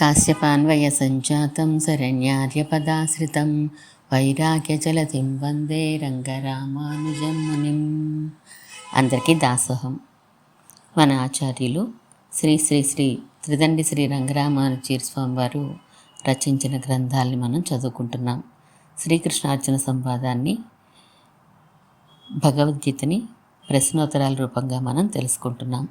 కాశ్యపాన్వయ సంజాతం శరణ్యార్యపదాశ్రితం. వైరాగ్యజలతిం వందే రంగరామానుజం మునిం. అందరికీ దాసోహం. మన ఆచార్యులు శ్రీ శ్రీ శ్రీ త్రిదండి శ్రీ రంగరామానుజీర్ స్వామి వారు రచించిన గ్రంథాలని మనం చదువుకుంటున్నాం. శ్రీకృష్ణార్జున సంవాదాన్ని భగవద్గీతని ప్రశ్నోత్తరాల రూపంగా మనం తెలుసుకుంటున్నాం.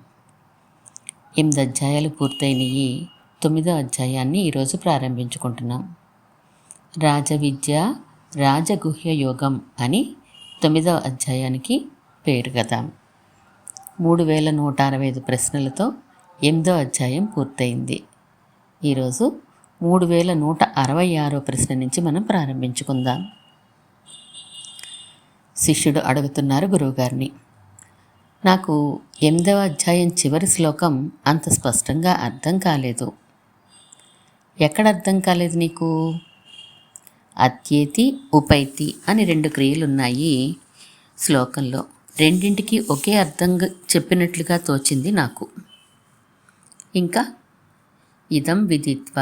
ఎనిమిది అధ్యాయాలు పూర్తయినవి తొమ్మిదో అధ్యాయాన్ని ఈరోజు ప్రారంభించుకుంటున్నాం. రాజవిద్య రాజగుహ్య యోగం అని తొమ్మిదవ అధ్యాయానికి పేరు కదా మూడు వేల నూట అరవై ఐదు ప్రశ్నలతో ఎనిమిదో అధ్యాయం పూర్తయింది. ఈరోజు మూడు వేల నూట అరవై ఆరో ప్రశ్న నుంచి మనం ప్రారంభించుకుందాం. శిష్యుడు అడుగుతున్నారు గురువుగారిని నాకు ఎనిమిదవ అధ్యాయం చివరి శ్లోకం అంత స్పష్టంగా అర్థం కాలేదు. ఎక్కడ అర్థం కాలేదు నీకు? అత్యేతి ఉపైతి అని రెండు క్రియలు ఉన్నాయి శ్లోకంలో. రెండింటికి ఒకే అర్థం చెప్పినట్లుగా తోచింది నాకు. ఇంకా ఇదం విదిత్వ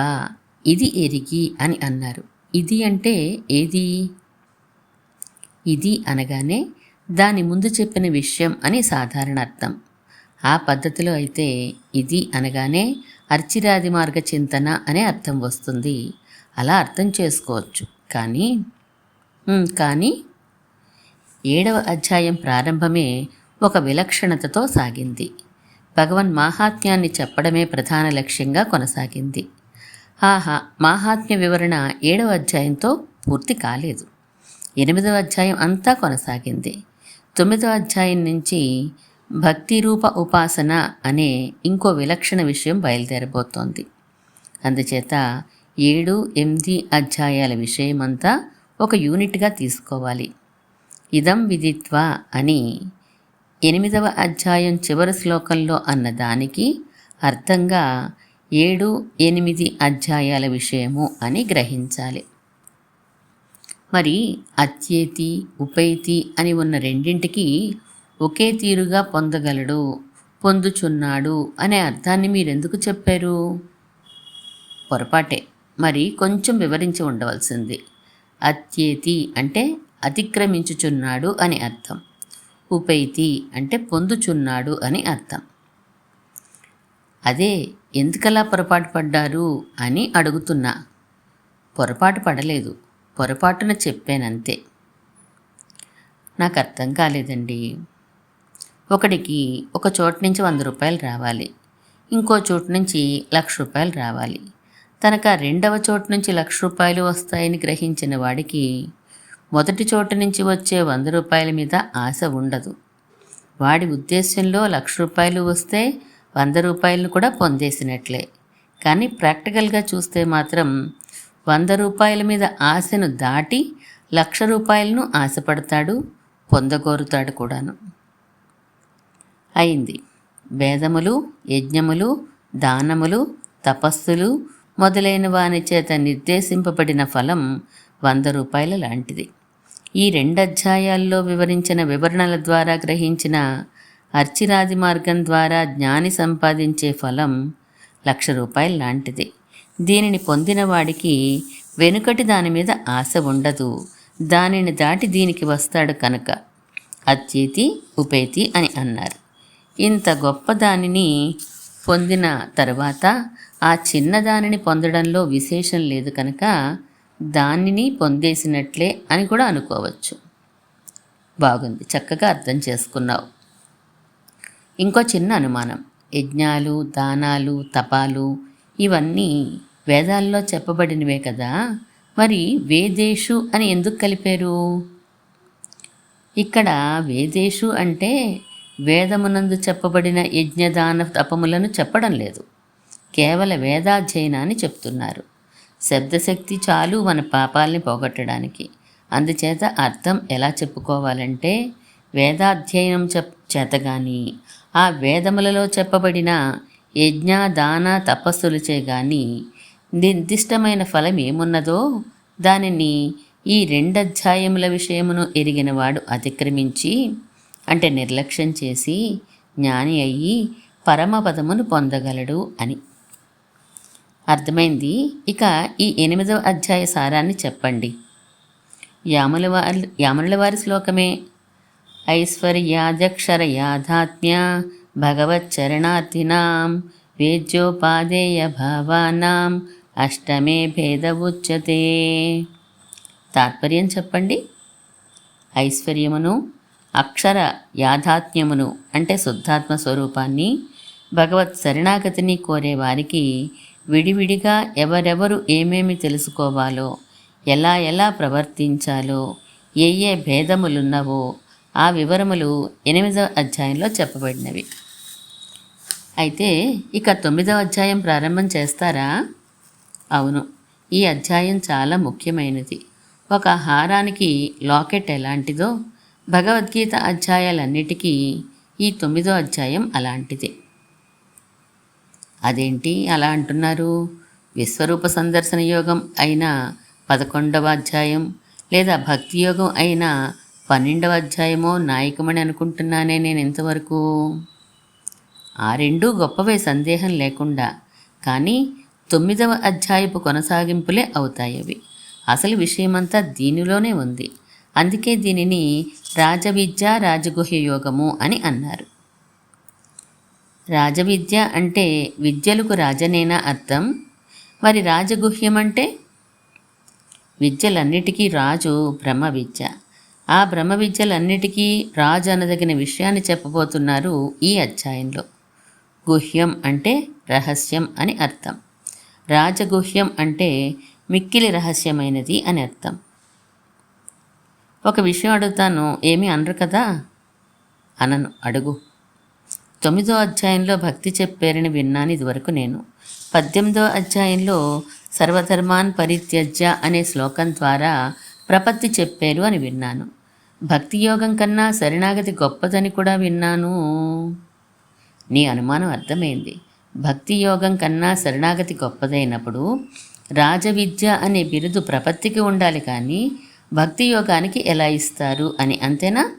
ఇది ఎరిగి అని అన్నారు. ఇది అంటే ఏది? ఇది అనగానే దాని ముందు చెప్పిన విషయం అని సాధారణ అర్థం. ఆ పద్ధతిలో అయితే ఇది అనగానే అర్చిరాది మార్గ చింతన అనే అర్థం వస్తుంది. అలా అర్థం చేసుకోవచ్చు. కానీ కానీ ఏడవ అధ్యాయం ప్రారంభమే ఒక విలక్షణతతో సాగింది. భగవన్ మాహాత్మ్యాన్ని చెప్పడమే ప్రధాన లక్ష్యంగా కొనసాగింది. ఆహా మాహాత్మ్య వివరణ ఏడవ అధ్యాయంతో పూర్తి కాలేదు. ఎనిమిదవ అధ్యాయం అంతా కొనసాగింది. తొమ్మిదవ అధ్యాయం నుంచి భక్తి రూప ఉపాసన అనే ఇంకో విలక్షణ విషయం బయలుదేరబోతోంది. అందుచేత ఏడు ఎనిమిది అధ్యాయాల విషయమంతా ఒక యూనిట్గా తీసుకోవాలి. ఇదం విదిత్వ అని ఎనిమిదవ అధ్యాయం చివరి శ్లోకంలో అన్న దానికి అర్థంగా ఏడు ఎనిమిది అధ్యాయాల విషయము అని గ్రహించాలి. మరి అత్యేతి ఉపైతి అని ఉన్న రెండింటికి ఒకే తీరుగా పొందగలడు పొందుచున్నాడు అనే అర్థాన్ని మీరెందుకు చెప్పారు? పొరపాటే. మరి కొంచెం వివరించి ఉండవలసింది. అత్యేతి అంటే అతిక్రమించుచున్నాడు అని అర్థం. ఉపైతి అంటే పొందుచున్నాడు అని అర్థం. అదే ఎందుకలా పొరపాటు పడ్డారు అని అడుగుతున్నా. పొరపాటు పడలేదు. పొరపాటున చెప్పానంతే. నాకు అర్థం కాలేదండి. ఒకడికి ఒక చోటు నుంచి వంద రూపాయలు రావాలి. ఇంకో చోటు నుంచి లక్ష రూపాయలు రావాలి. తనకు ఆ రెండవ చోటు నుంచి లక్ష రూపాయలు వస్తాయని గ్రహించిన వాడికి మొదటి చోటు నుంచి వచ్చే వంద రూపాయల మీద ఆశ ఉండదు. వాడి ఉద్దేశంలో లక్ష రూపాయలు వస్తే వంద రూపాయలను కూడా పొందేసినట్లే. కానీ ప్రాక్టికల్గా చూస్తే మాత్రం వంద రూపాయల మీద ఆశను దాటి లక్ష రూపాయలను ఆశపడతాడు పొందగోరుతాడు కూడాను. అయింది. వేదములు యజ్ఞములు దానములు తపస్సులు మొదలైన వాని చేత నిర్దేశింపబడిన ఫలం వంద రూపాయల లాంటిది. ఈ రెండు అధ్యాయాల్లో వివరించిన వివరణల ద్వారా గ్రహించిన అర్చిరాది మార్గం ద్వారా జ్ఞాని సంపాదించే ఫలం లక్ష రూపాయల లాంటిది. దీనిని పొందిన వాడికి వెనుకటి దాని మీద ఆశ ఉండదు. దానిని దాటి దీనికి వస్తాడు కనుక. అత్యేతి ఉపేతి అని అన్నారు. ఇంత గొప్ప దానిని పొందిన తర్వాత ఆ చిన్న దానిని పొందడంలో విశేషం లేదు కనుక దానిని పొందేసినట్లే అని కూడా అనుకోవచ్చు. బాగుంది. చక్కగా అర్థం చేసుకున్నావు. ఇంకో చిన్న అనుమానం. యజ్ఞాలు దానాలు తపాలు ఇవన్నీ వేదాల్లో చెప్పబడినవే కదా. మరి వేదేషు అని ఎందుకు కలిపారు? ఇక్కడ వేదేషు అంటే వేదమునందు చెప్పబడిన యజ్ఞదాన తపములను చెప్పడం లేదు. కేవల వేదాధ్యయనాన్ని చెప్తున్నారు. శబ్దశక్తి చాలు మన పాపాలని పోగొట్టడానికి. అందుచేత అర్థం ఎలా చెప్పుకోవాలంటే వేదాధ్యయనం చెప్ చేతగాని ఆ వేదములలో చెప్పబడిన యజ్ఞ దాన తపస్సులచే గాని నిర్దిష్టమైన ఫలం ఏమున్నదో దానిని ఈ రెండధ్యాయముల విషయమును ఎరిగినవాడు అతిక్రమించి అంటే నిర్లక్ష్యం చేసి జ్ఞాని అయ్యి పరమపదమును పొందగలడు అని. అర్థమైంది? ఇక ఈ ఎనిమిదవ అధ్యాయ సారాన్ని చెప్పండి. యాముల వారి యాముల వారి శ్లోకమే. ఐశ్వర్యాధ్యక్షర యాథాత్మ్య భగవచ్చరణార్థినాం వేద్యోపాదేయ భావానాం అష్టమే భేద ఉచ్యతే తాత్పర్యం చెప్పండి. ఐశ్వర్యమును అక్షర యాథాత్మ్యమును అంటే శుద్ధాత్మ స్వరూపాన్ని భగవత్ శరణాగతిని కోరే వారికి విడివిడిగా ఎవరెవరు ఏమేమి తెలుసుకోవాలో ఎలా ఎలా ప్రవర్తించాలో ఏ ఏ భేదములున్నవో ఆ వివరములు ఎనిమిదవ అధ్యాయంలో చెప్పబడినవి. అయితే ఇక తొమ్మిదవ అధ్యాయం ప్రారంభం చేస్తారా? అవును ఈ అధ్యాయం చాలా ముఖ్యమైనది. ఒక హారానికి లాకెట్ ఎలాంటిదో భగవద్గీత అధ్యాయాలన్నిటికీ ఈ తొమ్మిదో అధ్యాయం అలాంటిదే. అదేంటి అలా అంటున్నారు? విశ్వరూప సందర్శన యోగం అయిన పదకొండవ అధ్యాయం లేదా భక్తి యోగం అయిన పన్నెండవ అధ్యాయమో నాయకమని అనుకుంటున్నానే నేను ఇంతవరకు. ఆ రెండూ గొప్పవే సందేహం లేకుండా కానీ తొమ్మిదవ అధ్యాయపు కొనసాగింపులే అవుతాయి అవి. అసలు విషయమంతా దీనిలోనే ఉంది. అందుకే దీనిని రాజవిద్య రాజగుహ్య యోగము అని అన్నారు. రాజవిద్య అంటే విద్యలకు రాజనేనా అర్థం? మరి రాజగుహ్యం అంటే? విద్యలన్నిటికీ రాజు బ్రహ్మ విద్య ఆ బ్రహ్మ విద్యలన్నిటికీ రాజు అనదగిన విషయాన్ని చెప్పబోతున్నారు ఈ అధ్యాయంలో. గుహ్యం అంటే రహస్యం అని అర్థం. రాజగుహ్యం అంటే మిక్కిలి రహస్యమైనది అని అర్థం. ఒక విషయం అడుగుతాను. ఏమీ అనరు కదా? అనను. అడుగు. తొమ్మిదో అధ్యాయంలో భక్తి చెప్పారని విన్నాను ఇదివరకు నేను. పద్దెనిమిదో అధ్యాయంలో సర్వధర్మాన్ పరిత్యజ్య అనే శ్లోకం ద్వారా ప్రపత్తి చెప్పారు అని విన్నాను. భక్తి యోగం కన్నా శరణాగతి గొప్పదని కూడా విన్నాను. నీ అనుమానం అర్థమైంది. భక్తి యోగం కన్నా శరణాగతి గొప్పదైనప్పుడు రాజవిద్య అనే బిరుదు ప్రపత్తికి ఉండాలి కానీ భక్తి యోగానికి ఎలా ఇస్తారు అని అంతేనా?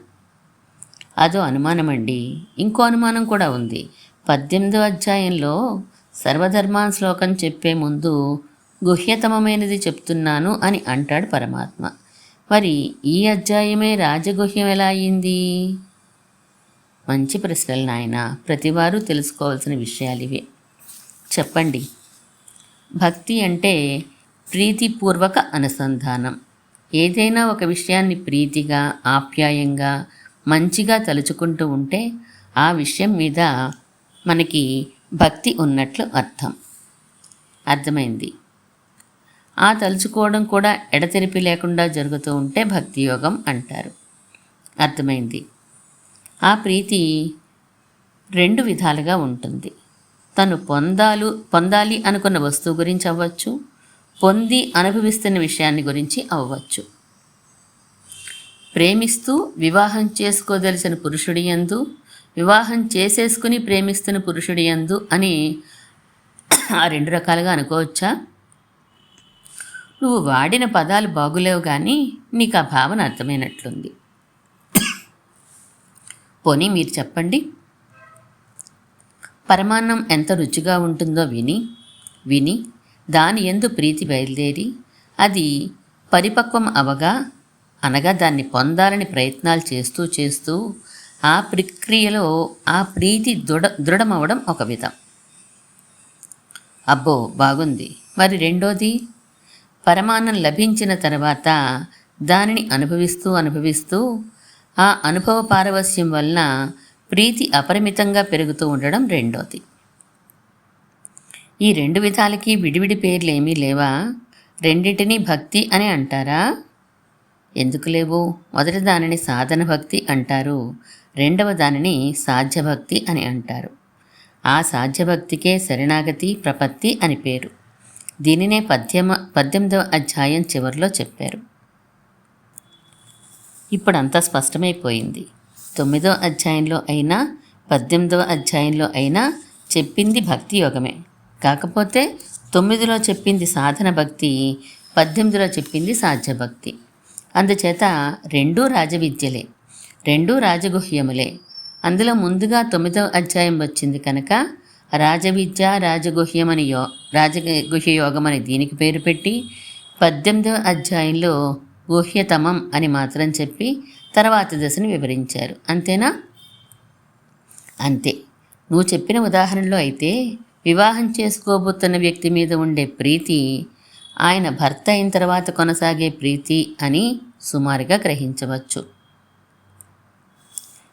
అదో అనుమానమండి. ఇంకో అనుమానం కూడా ఉంది. పద్దెనిమిదో అధ్యాయంలో సర్వధర్మాన్ శ్లోకం చెప్పే ముందు గుహ్యతమమైనది చెప్తున్నాను అని అంటాడు పరమాత్మ. మరి ఈ అధ్యాయమే రాజగుహ్యం ఎలా అయింది? మంచి ప్రశ్నలు నాయన. ప్రతివారు తెలుసుకోవాల్సిన విషయాలు ఇవే. చెప్పండి. భక్తి అంటే ప్రీతిపూర్వక అనుసంధానం. ఏదైనా ఒక విషయాన్ని ప్రీతిగా ఆప్యాయంగా మంచిగా తలుచుకుంటూ ఉంటే ఆ విషయం మీద మనకి భక్తి ఉన్నట్లు అర్థం. అర్థమైంది? ఆ తలుచుకోవడం కూడా ఎడతెరిపి లేకుండా జరుగుతూ ఉంటే భక్తి యోగం అంటారు. అర్థమైంది? ఆ ప్రీతి రెండు విధాలుగా ఉంటుంది. తను పొందాలు పొందాలి అనుకున్న వస్తువు గురించి అవ్వచ్చు పొంది అనుభవిస్తున్న విషయాన్ని గురించి అవ్వచ్చు. ప్రేమిస్తూ వివాహం చేసుకోదలిసిన పురుషుడి యందు వివాహం చేసేసుకుని ప్రేమిస్తున్న పురుషుడి యందు అని ఆ రెండు రకాలుగా అనుకోవచ్చా? నువ్వు వాడిన పదాలు బాగులేవు కానీ నీకు ఆ భావన అర్థమైనట్లుంది. పోనీ మీరు చెప్పండి. పరమాన్నం ఎంత రుచిగా ఉంటుందో విని విని దాని ఎందు ప్రీతి బయలుదేరి అది పరిపక్వం అవగా అనగా దాన్ని పొందాలని ప్రయత్నాలు చేస్తూ చేస్తూ ఆ ప్రక్రియలో ఆ ప్రీతి దృఢ దృఢమవడం ఒక విధం. అబ్బో బాగుంది. మరి రెండోది? పరమాన్నం లభించిన తర్వాత దానిని అనుభవిస్తూ అనుభవిస్తూ ఆ అనుభవ పారవస్యం వలన ప్రీతి అపరిమితంగా పెరుగుతూ ఉండడం రెండోది. ఈ రెండు విధాలకి విడివిడి పేర్లు ఏమీ లేవా? రెండింటినీ భక్తి అని అంటారా? ఎందుకు లేవు? మొదటి దానిని సాధన భక్తి అంటారు. రెండవ దానిని సాధ్యభక్తి అని అంటారు. ఆ సాధ్యభక్తికే శరణాగతి ప్రపత్తి అని పేరు. దీనినే పద్యమ పద్దెనిమిదవ అధ్యాయం చివరిలో చెప్పారు. ఇప్పుడు అంతా స్పష్టమైపోయింది. తొమ్మిదో అధ్యాయంలో అయినా పద్దెనిమిదవ అధ్యాయంలో అయినా చెప్పింది భక్తి యోగమే కాకపోతే తొమ్మిదిలో చెప్పింది సాధన భక్తి పద్దెనిమిదిలో చెప్పింది సాధ్యభక్తి అందుచేత రెండూ రాజవిద్యలే రెండూ రాజగుహ్యములే. అందులో ముందుగా తొమ్మిదవ అధ్యాయం వచ్చింది కనుక రాజవిద్య రాజగుహ్యమని యో రాజగుహ్య యోగం అని దీనికి పేరు పెట్టి పద్దెనిమిదవ అధ్యాయంలో గుహ్యతమం అని మాత్రం చెప్పి తర్వాత దశను వివరించారు. అంతేనా? అంతే. నువ్వు చెప్పిన ఉదాహరణలో అయితే వివాహం చేసుకోబోతున్న వ్యక్తి మీద ఉండే ప్రీతి ఆయన భర్త అయిన తర్వాత కొనసాగే ప్రీతి అని సుమారుగా గ్రహించవచ్చు.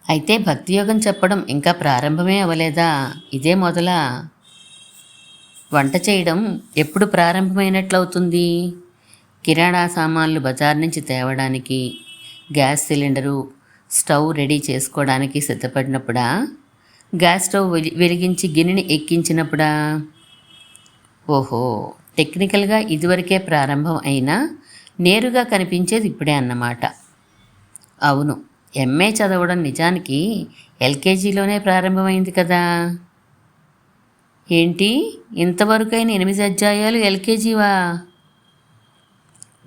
అయితే భక్తి యోగం చెప్పడం ఇంకా ప్రారంభమే అవ్వలేదా? ఇదే మొదల వంట చేయడం ఎప్పుడు ప్రారంభమైనట్లవుతుంది? కిరాణా సామాన్లు బజార్ నుంచి తేవడానికి గ్యాస్ సిలిండరు స్టవ్ రెడీ చేసుకోవడానికి సిద్ధపడినప్పుడా? గ్యాస్ స్టవ్ వెలి- వెలిగించి గిన్నెని ఎక్కించినప్పుడా? ఓహో టెక్నికల్గా ఇదివరకే ప్రారంభం అయినా నేరుగా కనిపించేది ఇప్పుడే అన్నమాట. అవును ఎంఏ చదవడం నిజానికి ఎల్కేజీలోనే ప్రారంభమైంది కదా? ఏంటి? ఇంతవరకైన ఎనిమిది అధ్యాయాలు ఎల్కేజీవా?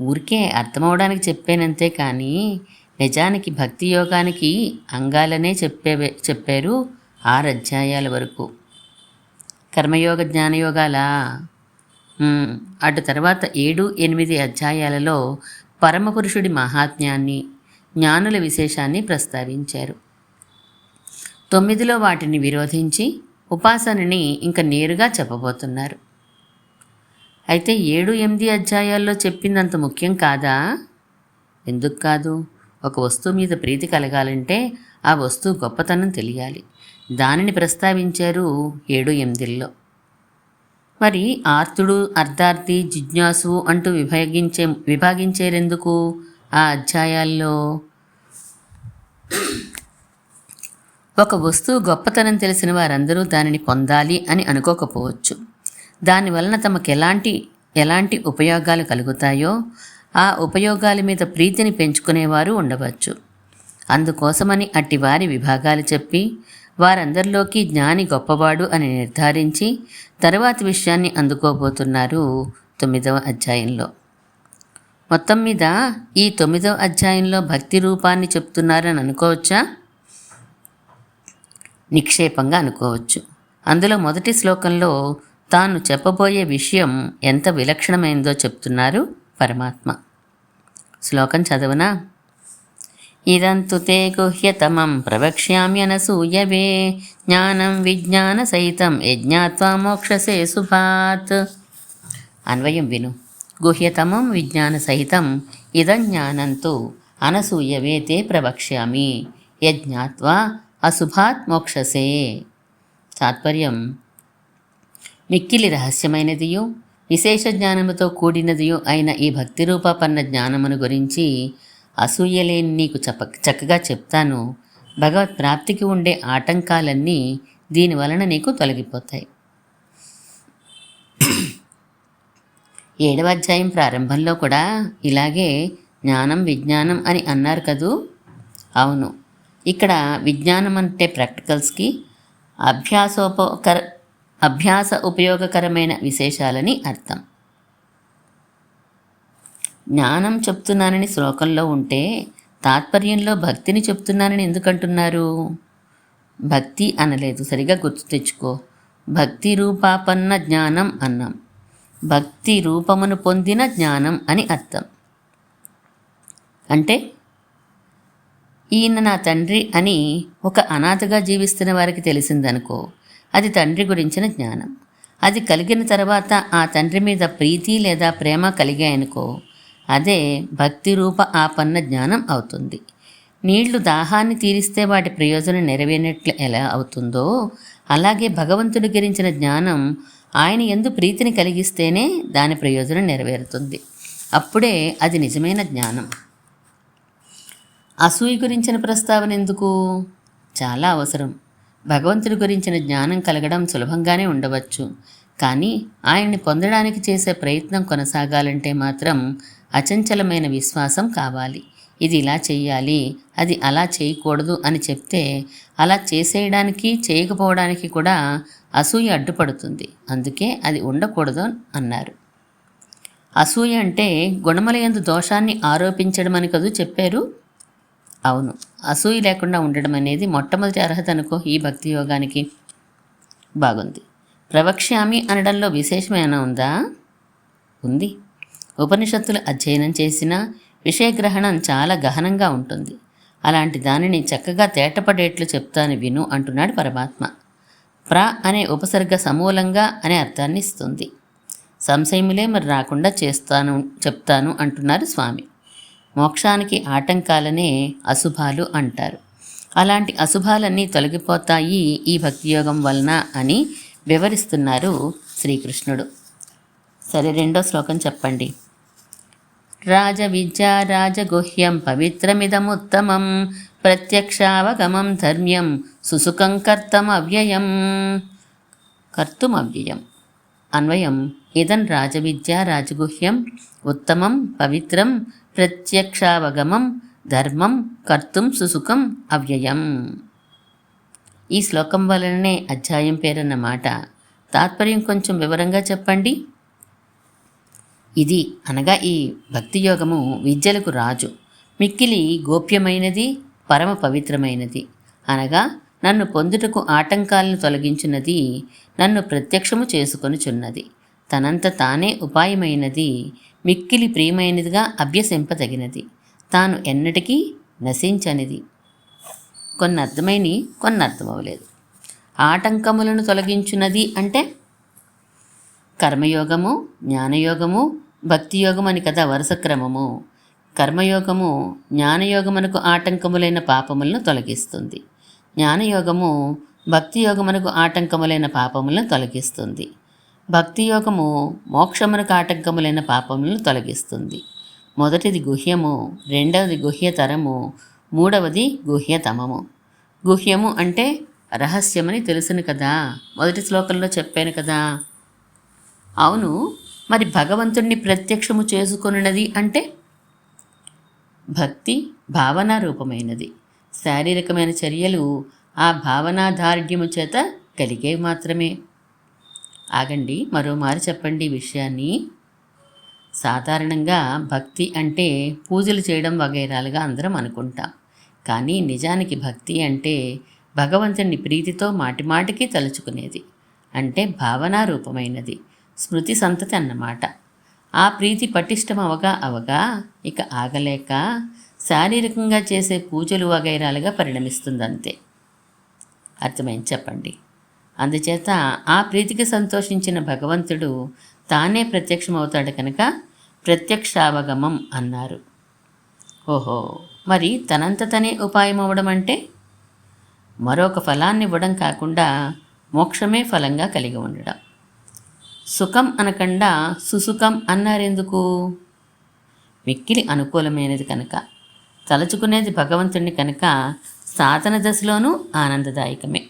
ఊరికే అర్థమవడానికి చెప్పానంతే కానీ నిజానికి భక్తి యోగానికి అంగాలనే చెప్పే చెప్పారు ఆరు అధ్యాయాల వరకు. కర్మయోగ జ్ఞానయోగాల అటు తర్వాత ఏడు ఎనిమిది అధ్యాయాలలో పరమపురుషుడి మహాత్మ్యాన్ని జ్ఞానుల విశేషాన్ని ప్రస్తావించారు. తొమ్మిదిలో వాటిని విరోధించి ఉపాసనని ఇంక నేరుగా చెప్పబోతున్నారు. అయితే ఏడు ఎనిమిది అధ్యాయాల్లో చెప్పిందంత ముఖ్యం కాదా? ఎందుకు కాదు? ఒక వస్తువు మీద ప్రీతి కలగాలంటే ఆ వస్తువు గొప్పతనం తెలియాలి. దానిని ప్రస్తావించారు ఏడు ఎనిమిదిల్లో. మరి ఆర్తుడు అర్ధార్థి జిజ్ఞాసు అంటూ విభాగించే విభాగించేరెందుకు ఆ అధ్యాయాల్లో? ఒక వస్తువు గొప్పతనం తెలిసిన వారందరూ దానిని పొందాలి అని అనుకోకపోవచ్చు. దానివలన తమకు ఎలాంటి ఎలాంటి ఉపయోగాలు కలుగుతాయో ఆ ఉపయోగాల మీద ప్రీతిని పెంచుకునేవారు ఉండవచ్చు. అందుకోసమని అట్టి వారి విభాగాలు చెప్పి వారందరిలోకి జ్ఞాని గొప్పవాడు అని నిర్ధారించి తరువాతి విషయాన్ని అందుకోబోతున్నారు తొమ్మిదవ అధ్యాయంలో. మొత్తం మీద ఈ తొమ్మిదవ అధ్యాయంలో భక్తి రూపాన్ని చెప్తున్నారని అనుకోవచ్చా? నిక్షేపంగా అనుకోవచ్చు. అందులో మొదటి శ్లోకంలో తాను చెప్పబోయే విషయం ఎంత విలక్షణమైందో చెప్తున్నారు పరమాత్మ. శ్లోకం చదవనా? ఇదంతు తే గుహ్యతమం ప్రవక్ష్యామ్యనసూయవే. జ్ఞానం విజ్ఞాన సహితం యజ్ఞాత్వా మోక్షసే శుభాత్ అన్వయం విను. గుహ్యతమం విజ్ఞాన సహితం ఇదం జ్ఞానంతు అనసూయవే తే ప్రవక్ష్యామి. యజ్ఞాత్వా అశుభాత్ మోక్షసే. తాత్పర్యం మిక్కిలి రహస్యమైనదియు విశేష జ్ఞానముతో కూడినదియు అయిన ఈ భక్తిరూపాపన్న జ్ఞానమును గురించి అసూయలేని నీకు చప చక్కగా చెప్తాను. భగవత్ ప్రాప్తికి ఉండే ఆటంకాలన్నీ దీని వలన నీకు తొలగిపోతాయి. ఏడవ అధ్యాయం ప్రారంభంలో కూడా ఇలాగే జ్ఞానం విజ్ఞానం అని అన్నారు కదూ? అవును. ఇక్కడ విజ్ఞానం అంటే ప్రాక్టికల్స్కి అభ్యాసోపకర అభ్యాస ఉపయోగకరమైన విశేషాలని అర్థం. జ్ఞానం చెప్తున్నానని శ్లోకంలో ఉంటే తాత్పర్యంలో భక్తిని చెప్తున్నానని ఎందుకంటున్నారు? భక్తి అనలేదు. సరిగా గుర్తు తెచ్చుకో. భక్తి రూపాపన్న జ్ఞానం అన్నాం. భక్తి రూపమును పొందిన జ్ఞానం అని అర్థం. అంటే ఈయన నా తండ్రి అని ఒక అనాథగా జీవిస్తున్న వారికి తెలిసిందనుకో అది తండ్రి గురించిన జ్ఞానం. అది కలిగిన తర్వాత ఆ తండ్రి మీద ప్రీతి లేదా ప్రేమ కలిగాయనుకో అదే భక్తి రూప ఆపన్న జ్ఞానం అవుతుంది. నీళ్ళు దాహాన్ని తీరిస్తే వాటి ప్రయోజనం నెరవేరినట్లు ఎలా అవుతుందో అలాగే భగవంతుడి గురించిన జ్ఞానం ఆయన ఎందు ప్రీతిని కలిగిస్తేనే దాని ప్రయోజనం నెరవేరుతుంది. అప్పుడే అది నిజమైన జ్ఞానం. అసూయ గురించిన ప్రస్తావన ఎందుకు? చాలా అవసరం. భగవంతుడి గురించిన జ్ఞానం కలగడం సులభంగానే ఉండవచ్చు. కానీ ఆయన్ని పొందడానికి చేసే ప్రయత్నం కొనసాగాలంటే మాత్రం అచంచలమైన విశ్వాసం కావాలి. ఇది ఇలా చేయాలి అది అలా చేయకూడదు అని చెప్తే అలా చేసేయడానికి చేయకపోవడానికి కూడా అసూయ అడ్డుపడుతుంది. అందుకే అది ఉండకూడదు అన్నారు. అసూయ అంటే గుణములయందు దోషాన్ని ఆరోపించడం అని కదూ చెప్పారు? అవును. అసూయ లేకుండా ఉండడం అనేది మొట్టమొదటి అర్హత అనుకో ఈ భక్తి యోగానికి. బాగుంది. ప్రవక్ష్యామి అనడంలో విశేషమైన ఉందా? ఉంది. ఉపనిషత్తులు అధ్యయనం చేసిన విషయగ్రహణం చాలా గహనంగా ఉంటుంది. అలాంటి దానిని చక్కగా తేటపడేట్లు చెప్తాను విను అంటున్నాడు పరమాత్మ. ప్ర అనే ఉపసర్గ సమూలంగా అనే అర్థాన్ని ఇస్తుంది. సంశయములే మరి రాకుండా చేస్తాను చెప్తాను అంటున్నారు స్వామి. మోక్షానికి ఆటంకాలనే అశుభాలు అంటారు. అలాంటి అశుభాలన్నీ తొలగిపోతాయి ఈ భక్తియోగం వలన అని వివరిస్తున్నారు శ్రీకృష్ణుడు. సరే రెండో శ్లోకం చెప్పండి. రాజవిద్యా రాజగుహ్యం పవిత్రమిదముత్తమం. ప్రత్యక్షావగమం ధర్మ్యం సుసుఖం కర్తమవ్యయం. కర్తుమవ్యయం. అన్వయం. ఇదం రాజవిద్యా రాజగుహ్యం ఉత్తమం పవిత్రం ప్రత్యక్షావగమం ధర్మం కర్తుం సుసుఖం అవ్యయం. ఈ శ్లోకం వలననే అధ్యాయం పేరన్నమాట. తాత్పర్యం కొంచెం వివరంగా చెప్పండి. ఇది అనగా ఈ భక్తి యోగము విద్యలకు రాజు. మిక్కిలి గోప్యమైనది పరమ పవిత్రమైనది. అనగా నన్ను పొందుటకు ఆటంకాలను తొలగించున్నది నన్ను ప్రత్యక్షము చేసుకొనుచున్నది. తనంత తానే ఉపాయమైనది మిక్కిలి ప్రియమైనదిగా అభ్యసింపదగినది. తాను ఎన్నటికీ నశించనిది. కొన్ని అర్థమైనవి కొన్ని అర్థమవలేదు ఆటంకములను తొలగించున్నది అంటే కర్మయోగము జ్ఞానయోగము భక్తి అని కదా వరుస క్రమము. కర్మయోగము జ్ఞానయోగమునకు ఆటంకములైన పాపములను తొలగిస్తుంది. జ్ఞానయోగము భక్తి యోగమునకు ఆటంకములైన పాపములను తొలగిస్తుంది. భక్తి యోగము మోక్షమునకు ఆటంకములైన పాపములను తొలగిస్తుంది. మొదటిది గుహ్యము రెండవది గుహ్యతరము మూడవది గుహ్యతమము. గుహ్యము అంటే రహస్యమని తెలుసును కదా. మొదటి శ్లోకంలో చెప్పాను కదా. అవును మరి భగవంతుణ్ణి ప్రత్యక్షము చేసుకొనున్నది అంటే భక్తి భావనా రూపమైనది. శారీరకమైన చర్యలు ఆ భావనాధార్ఢ్యము చేత కలిగేవి మాత్రమే. ఆగండి మరోమారు చెప్పండి విషయాన్ని. సాధారణంగా భక్తి అంటే పూజలు చేయడం వగైరాలుగా అందరం అనుకుంటాం. కానీ నిజానికి భక్తి అంటే భగవంతుని ప్రీతితో మాటిమాటికి తలుచుకునేది. అంటే భావనా రూపమైనది. స్మృతి సంతతి అన్నమాట. ఆ ప్రీతి పటిష్టం అవగా అవగా ఇక ఆగలేక శారీరకంగా చేసే పూజలు వగైరాలుగా పరిణమిస్తుంది అంతే అర్థమైంది చెప్పండి. అందుచేత ఆ ప్రీతికి సంతోషించిన భగవంతుడు తానే ప్రత్యక్షమవుతాడు కనుక ప్రత్యక్షావగమం అన్నారు. ఓహో మరి తనంత తనే ఉపాయం అవ్వడం అంటే? మరొక ఫలాన్ని ఇవ్వడం కాకుండా మోక్షమే ఫలంగా కలిగి ఉండడం. సుఖం అనకుండా సుసుఖం అన్నారెందుకు? మిక్కిలి అనుకూలమైనది కనుక తలచుకునేది భగవంతుణ్ణి కనుక సాధన దశలోనూ ఆనందదాయకమే.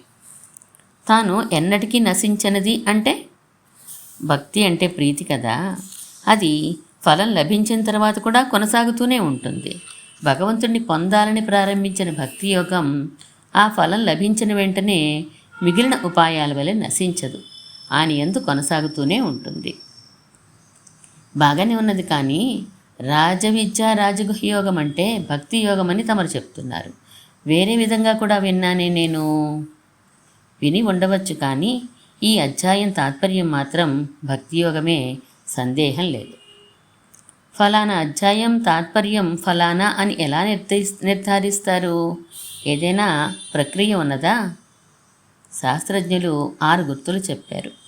తాను ఎన్నటికీ నశించనిది అంటే? భక్తి అంటే ప్రీతి కదా. అది ఫలం లభించిన తర్వాత కూడా కొనసాగుతూనే ఉంటుంది. భగవంతుణ్ణి పొందాలని ప్రారంభించిన భక్తి యోగం ఆ ఫలం లభించిన వెంటనే మిగిలిన ఉపాయాల వలె నశించదు. ఆయన ఎందు కొనసాగుతూనే ఉంటుంది. బాగానే ఉన్నది కానీ రాజవిద్య రాజగుహ్యోగం అంటే భక్తి యోగం అని తమరు చెప్తున్నారు. వేరే విధంగా కూడా విన్నానే నేను? విని ఉండవచ్చు కానీ ఈ అధ్యాయం తాత్పర్యం మాత్రం భక్తి యోగమే సందేహం లేదు. ఫలానా అధ్యాయం తాత్పర్యం ఫలానా అని ఎలా నిర్ధి నిర్ధారిస్తారు? ఏదైనా ప్రక్రియ ఉన్నదా? శాస్త్రజ్ఞులు ఆరు గుర్తులు చెప్పారు.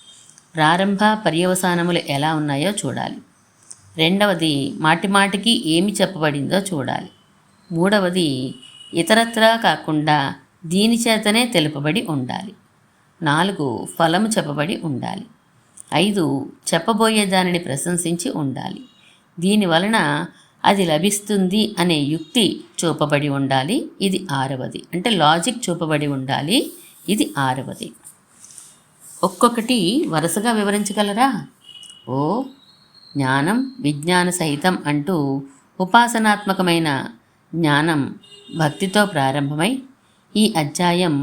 ప్రారంభ పర్యవసానములు ఎలా ఉన్నాయో చూడాలి. రెండవది మాటిమాటికి ఏమి చెప్పబడిందో చూడాలి. మూడవది ఇతరత్రా కాకుండా దీని చేతనే తెలుపబడి ఉండాలి. నాలుగు ఫలము చెప్పబడి ఉండాలి. ఐదు చెప్పబోయే దానిని ప్రశంసించి ఉండాలి. దీని వలన అది లభిస్తుంది అనే యుక్తి చూపబడి ఉండాలి. ఇది ఆరవది. అంటే లాజిక్ చూపబడి ఉండాలి. ఇది ఆరవది. ఒక్కొక్కటి వరుసగా వివరించగలరా? ఓ జ్ఞానం విజ్ఞాన సహితం అంటూ ఉపాసనాత్మకమైన జ్ఞానం భక్తితో ప్రారంభమై ఈ అధ్యాయం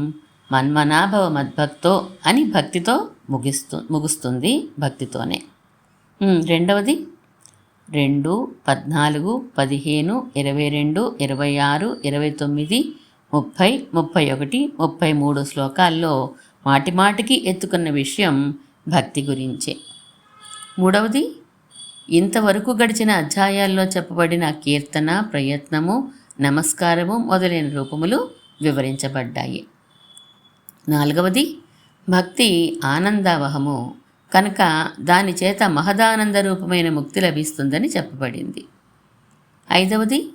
మన్మనాభవ మద్భక్తో అని భక్తితో ముగిస్తూ ముగుస్తుంది భక్తితోనే. రెండవది? రెండు పద్నాలుగు పదిహేను ఇరవై రెండు ఇరవై ఆరు ఇరవై తొమ్మిది ముప్పై ముప్పై ఒకటి ముప్పై మూడు శ్లోకాల్లో మాటిమాటికి ఎత్తుకున్న విషయం భక్తి గురించే. మూడవది ఇంతవరకు గడిచిన అధ్యాయాల్లో చెప్పబడిన కీర్తన ప్రయత్నము నమస్కారము మొదలైన రూపములు వివరించబడ్డాయి. నాలుగవది భక్తి ఆనందావహము కనుక దాని చేత మహదానంద రూపమైన ముక్తి లభిస్తుందని చెప్పబడింది. ఐదవది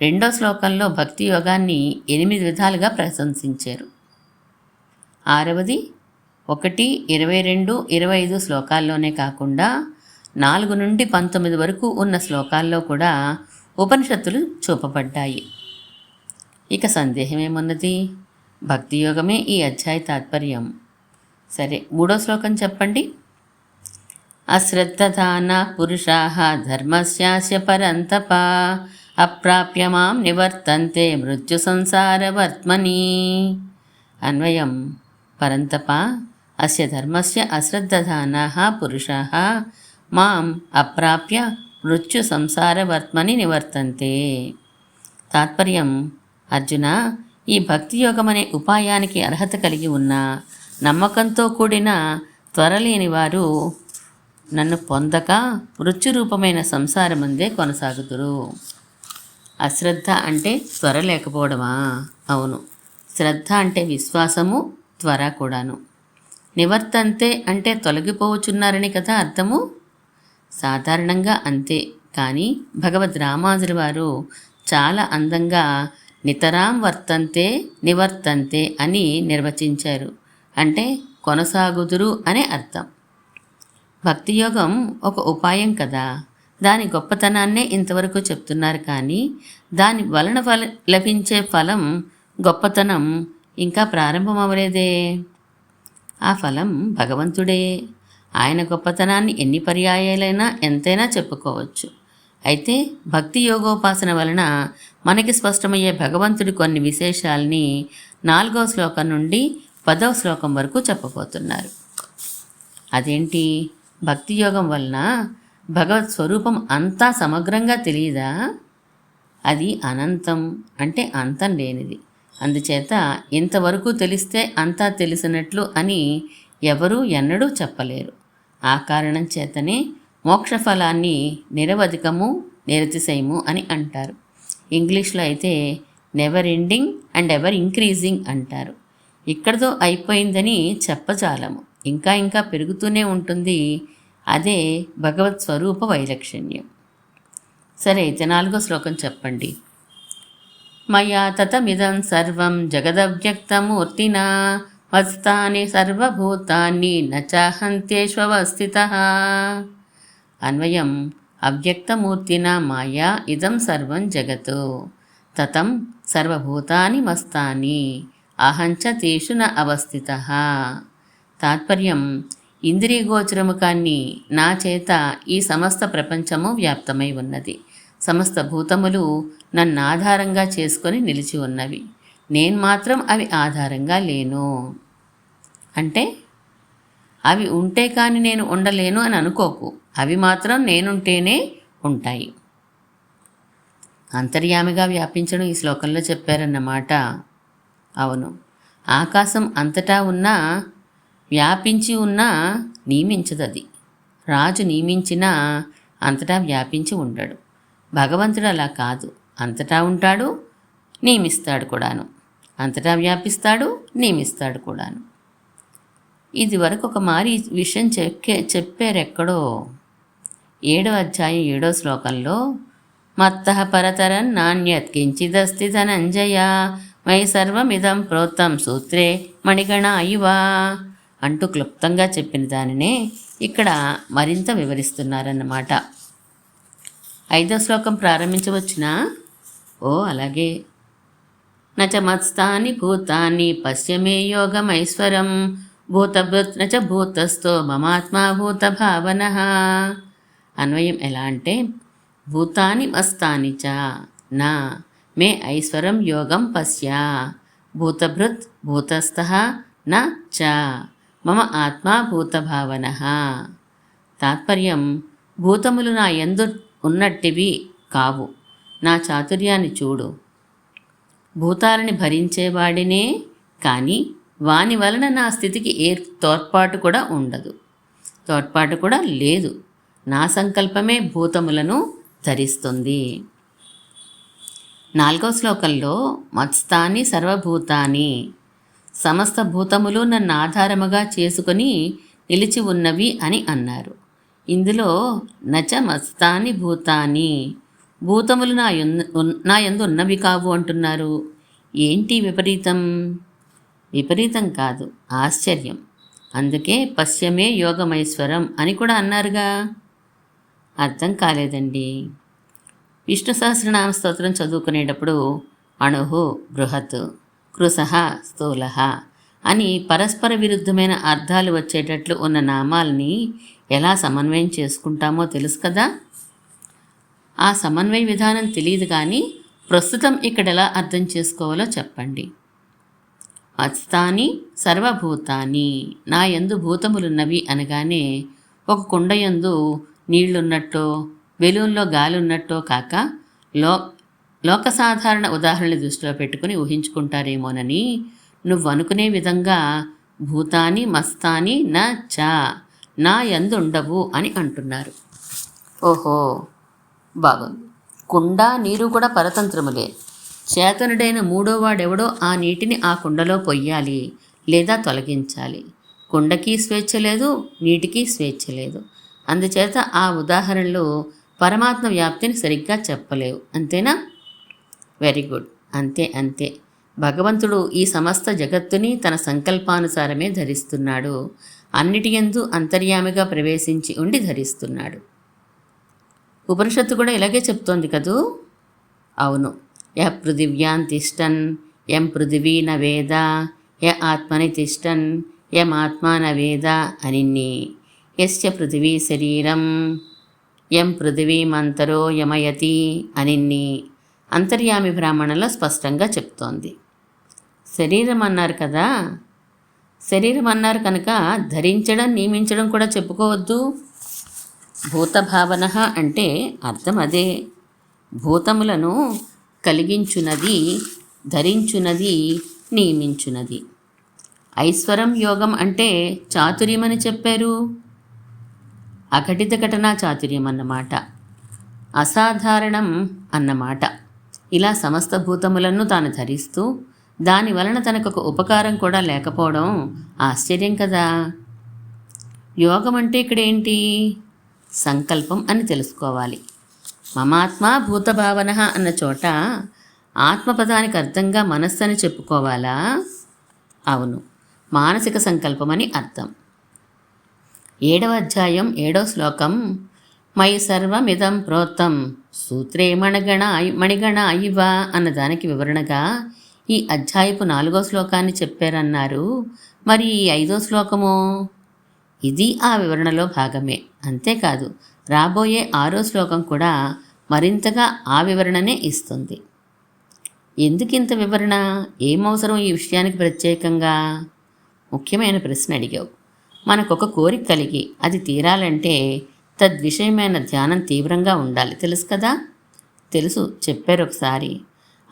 రెండో శ్లోకంలో భక్తి యోగాన్ని ఎనిమిది విధాలుగా ప్రశంసించారు. ఆరవది ఒకటి ఇరవై రెండు ఇరవై ఐదు శ్లోకాల్లోనే కాకుండా నాలుగు నుండి పంతొమ్మిది వరకు ఉన్న శ్లోకాల్లో కూడా ఉపనిషత్తులు చూపబడ్డాయి. ఇక సందేహం ఏమున్నది భక్తి యోగమే ఈ అధ్యాయ తాత్పర్యం. సరే మూడో శ్లోకం చెప్పండి. అశ్రద్ధదాన పురుషా ధర్మస్యాస్య పరంతప అప్రాప్య మాం నివర్తంతే మృత్యు సంసారవర్త్మని అన్వయం. పరంతప అస్య ధర్మస్య అశ్రద్ధదానాः పురుషాः. మాం అప్రాప్య మృత్యు సంసారవర్త్మని నివర్తంతే. తాత్పర్యం అర్జున ఈ భక్తి యోగం అనే ఉపాయానికి అర్హత కలిగి ఉన్న నమ్మకంతో కూడిన త్వరలేని వారు నన్ను పొందక మృత్యురూపమైన సంసారమందే కొనసాగుతురు అశ్రద్ధ అంటే త్వర లేకపోవడమా? అవును. శ్రద్ధ అంటే విశ్వాసము త్వర కూడాను. నివర్తంతే అంటే తొలగిపోవచున్నారని కదా అర్థము? సాధారణంగా అంతే. కానీ భగవద్ రామాజుల వారు చాలా అందంగా నితరాం వర్తంతే నివర్తంతే అని నిర్వచించారు. అంటే కొనసాగుదురు అనే అర్థం. భక్తి యోగం ఒక ఉపాయం కదా. దాని గొప్పతనాన్నే ఇంతవరకు చెప్తున్నారు కానీ దాని వలన ఫల లభించే ఫలం గొప్పతనం ఇంకా ప్రారంభం అవ్వలేదే ఆ ఫలం భగవంతుడే. ఆయన గొప్పతనాన్ని ఎన్ని పర్యాయాలైనా ఎంతైనా చెప్పుకోవచ్చు. అయితే భక్తి యోగోపాసన వలన మనకి స్పష్టమయ్యే భగవంతుడి కొన్ని విశేషాల్ని నాలుగవ శ్లోకం నుండి పదవ శ్లోకం వరకు చెప్పబోతున్నారు. అదేంటి? భక్తి యోగం వలన భగవత్ స్వరూపం అంతా సమగ్రంగా తెలియదా? అది అనంతం అంటే అంతం లేనిది. అందుచేత ఇంతవరకు తెలిస్తే అంతా తెలిసినట్లు అని ఎవరూ ఎన్నడూ చెప్పలేరు. ఆ కారణం చేతనే మోక్ష ఫలాన్ని నిరవధికము నిరతిశయము అని అంటారు. ఇంగ్లీష్లో అయితే never ending and ever increasing అంటారు. ఇక్కడతో అయిపోయిందని చెప్పజాలము. ఇంకా ఇంకా పెరుగుతూనే ఉంటుంది. అదే భగవత్ స్వరూప వైలక్షణ్యం. సరే అయితే నాలుగో శ్లోకం చెప్పండి. మయా తతమిదం సర్వం జగదవ్యక్తమూర్తినా. వస్తాని సర్వభూతాన్ని నచాహంతేష్వస్థిత అన్వయం అవ్యక్తమూర్తిన మాయా ఇదం సర్వం జగత్. తతం సర్వభూతాని మస్తాని అహంచ తేషు న అవస్థిత. తాత్పర్యం ఇంద్రియగోచరము కాన్ని నా చేత ఈ సమస్త ప్రపంచము వ్యాప్తమై ఉన్నది. సమస్త భూతములు నన్ను ఆధారంగా చేసుకొని నిలిచి ఉన్నవి. నేను మాత్రం అవి ఆధారంగా లేను. అంటే అవి ఉంటే కానీ నేను ఉండలేను అని అనుకోకు. అవి మాత్రం నేనుంటేనే ఉంటాయి. అంతర్యామిగా వ్యాపించడం ఈ శ్లోకంలో చెప్పారన్నమాట. అవును. ఆకాశం అంతటా ఉన్నా వ్యాపించి ఉన్నా నియమించదది. రాజు నియమించినా అంతటా వ్యాపించి ఉండడు. భగవంతుడు అలా కాదు. అంతటా ఉంటాడు నియమిస్తాడు కూడాను. అంతటా వ్యాపిస్తాడు నియమిస్తాడు కూడాను. ఇది వరకు ఒక మారి విషయం చెక్కే చెప్పారెక్కడో ఏడో అధ్యాయం ఏడో శ్లోకంలో మత్త పరతరం నాణ్యత్ కించిదస్తి ధనంజయ మై సర్వమిదం ప్రోత్తం సూత్రే మణిగణ అయువా అంటూ క్లుప్తంగా చెప్పిన దానినే ఇక్కడ మరింత వివరిస్తున్నారన్నమాట. ఐదో శ్లోకం ప్రారంభించవచ్చునా? ఓ అలాగే. నచ మత్స్థాని భూతాన్ని పశ్యమే యోగమైశ్వరం. భూతభృత్ నచ భూతస్థో మమాత్మా భూత భావన అన్వయం ఎలా అంటే భూతాని మస్తాని చ నా మే ఐశ్వరం యోగం పశ్య. భూతభృత్ భూతస్థ న చ మమ ఆత్మా భూతభావన. తాత్పర్యం భూతములు నా ఎందు ఉన్నట్టివి కావు. నా చాతుర్యాన్ని చూడు. భూతాలని భరించేవాడినే కానీ వాని వలన నా స్థితికి ఏ తోడ్పాటు కూడా ఉండదు. తోడ్పాటు కూడా లేదు. నా సంకల్పమే భూతములను ధరిస్తుంది. నాలుగో శ్లోకంలో మత్స్థాని సర్వభూతాని. సమస్త భూతములు నన్ను ఆధారముగా చేసుకొని నిలిచి ఉన్నవి అని అన్నారు. ఇందులో నచ మస్తాని భూతాని. భూతములు నా నా ఎందు ఉన్నవి కావు అంటున్నారు. ఏంటి విపరీతం? విపరీతం కాదు ఆశ్చర్యం. అందుకే పశ్యమే యోగమైశ్వరం అని కూడా అన్నారుగా. అర్థం కాలేదండి. విష్ణు సహస్రనామ స్తోత్రం చదువుకునేటప్పుడు అణుహు బృహత్ కృసహ స్థూల అని పరస్పర విరుద్ధమైన అర్థాలు వచ్చేటట్లు ఉన్న నామాల్ని ఎలా సమన్వయం చేసుకుంటామో తెలుసు కదా? ఆ సమన్వయ విధానం తెలియదు కానీ ప్రస్తుతం ఇక్కడ ఎలా అర్థం చేసుకోవాలో చెప్పండి. అస్తాని సర్వభూతాని నా ఎందు భూతములున్నవి అనగానే ఒక కుండ యందు నీళ్ళున్నట్టో బెలూన్లో గాలి ఉన్నట్టో కాక లో లోక సాధారణ ఉదాహరణలు దృష్టిలో పెట్టుకుని ఊహించుకుంటారేమోనని నువ్వు అనుకునే విధంగా భూతాని మస్తాని న చ నా యందు ఉండవు అని అంటున్నారు. ఓహో బాగుంది. కుండ నీరు కూడా పరతంత్రములే. చేతనుడైన మూడో వాడెవడో ఆ నీటిని ఆ కుండలో పొయ్యాలి లేదా తొలగించాలి. కుండకి స్వేచ్ఛ లేదు నీటికి స్వేచ్ఛ లేదు. అందుచేత ఆ ఉదాహరణలో పరమాత్మ వ్యాప్తిని సరిగ్గా చెప్పలేవు. అంతేనా? Very good. అంతే అంతే. భగవంతుడు ఈ సమస్త జగత్తుని తన సంకల్పానుసారమే ధరిస్తున్నాడు. అన్నిటి యందు అంతర్యామిగా ప్రవేశించి ఉండి ధరిస్తున్నాడు. ఉపనిషత్తు కూడా ఇలాగే చెప్తోంది కదూ? అవును. య పృథివ్యాన్ తిష్టన్ యం పృథివీ నవేద వేద య ఆత్మని తిష్టన్ ఎం ఆత్మా న వేద అనిన్ని. ఎస్య పృథివీ శరీరం యం పృథివీమంతరో యమయతి అనిన్ని. అంతర్యామి బ్రాహ్మణలో స్పష్టంగా చెప్తోంది. శరీరం అన్నారు కదా? శరీరం అన్నారు కనుక ధరించడం నియమించడం కూడా చెప్పుకోవద్దు. భూతభావన అంటే అర్థం అదే. భూతములను కలిగించునది ధరించునది నియమించునది. ఐశ్వరం యోగం అంటే చాతుర్యమని చెప్పారు. అఘటిత ఘటనా చాతుర్యం అన్నమాట. అసాధారణం అన్నమాట. ఇలా సమస్త భూతములను తాను ధరిస్తూ దాని వలన తనకు ఒక ఉపకారం కూడా లేకపోవడం ఆశ్చర్యం కదా. యోగం అంటే ఇక్కడ ఏంటి సంకల్పం అని తెలుసుకోవాలి. మమాత్మ భూతభావన అన్న చోట ఆత్మపదానికి అర్థంగా మనస్సు అని చెప్పుకోవాలా? అవును మానసిక సంకల్పం అని అర్థం. ఏడవ అధ్యాయం ఏడవ శ్లోకం. మై సర్వమిదం ప్రోత్తం సూత్రే మణగణ మణిగణ ఇవ అన్నదానికి వివరణగా ఈ అధ్యాయపు నాలుగో శ్లోకాన్ని చెప్పారన్నారు. మరి ఈ ఐదో శ్లోకము? ఇది ఆ వివరణలో భాగమే. అంతేకాదు రాబోయే ఆరో శ్లోకం కూడా మరింతగా ఆ వివరణనే ఇస్తుంది. ఎందుకింత వివరణ? ఏమవసరం ఈ విషయానికి ప్రత్యేకంగా? ముఖ్యమైన ప్రశ్న అడిగావు. మనకొక కోరిక కలిగి అది తీరాలంటే తద్విషయమైన ధ్యానం తీవ్రంగా ఉండాలి. తెలుసు కదా? తెలుసు చెప్పారు ఒకసారి.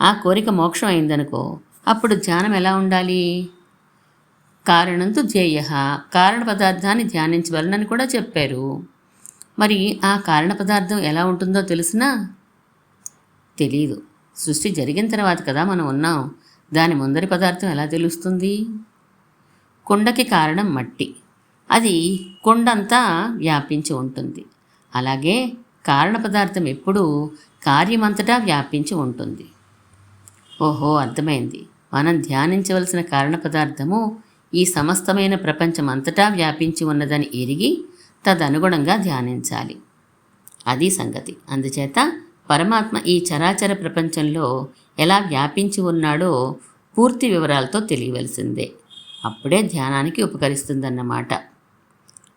ఆ కోరిక మోక్షం అయిందనుకో అప్పుడు ధ్యానం ఎలా ఉండాలి? కారణంతో ధ్యేయ కారణ పదార్థాన్ని ధ్యానించవలనని కూడా చెప్పారు. మరి ఆ కారణ పదార్థం ఎలా ఉంటుందో తెలిసినా? తెలియదు సృష్టి జరిగిన తర్వాత కదా మనం ఉన్నాం. దాని ముందరి పదార్థం ఎలా తెలుస్తుంది? కుండకి కారణం మట్టి. అది కొండంతా వ్యాపించి ఉంటుంది. అలాగే కారణ పదార్థం ఎప్పుడూ కార్యమంతటా వ్యాపించి ఉంటుంది. ఓహో అర్థమైంది. మనం ధ్యానించవలసిన కారణ పదార్థము ఈ సమస్తమైన ప్రపంచం అంతటా వ్యాపించి ఉన్నదని ఎరిగి తదనుగుణంగా ధ్యానించాలి. అది సంగతి. అందుచేత పరమాత్మ ఈ చరాచర ప్రపంచంలో ఎలా వ్యాపించి ఉన్నాడో పూర్తి వివరాలతో తెలియవలసిందే. అప్పుడే ధ్యానానికి ఉపకరిస్తుందన్నమాట.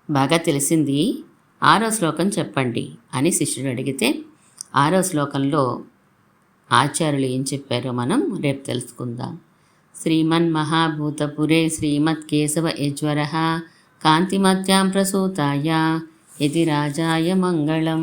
బాగా తెలిసింది. ఆరో శ్లోకం చెప్పండి అని శిష్యుడు అడిగితే ఆరో శ్లోకంలో ఆచార్యులు ఏం చెప్పారో మనం రేపు తెలుసుకుందాం. శ్రీమన్ మహాభూతపురే శ్రీమత్ కేశవ యజ్వర కాంతిమత్యాం ప్రసూతాయ ఇది రాజాయ మంగళం.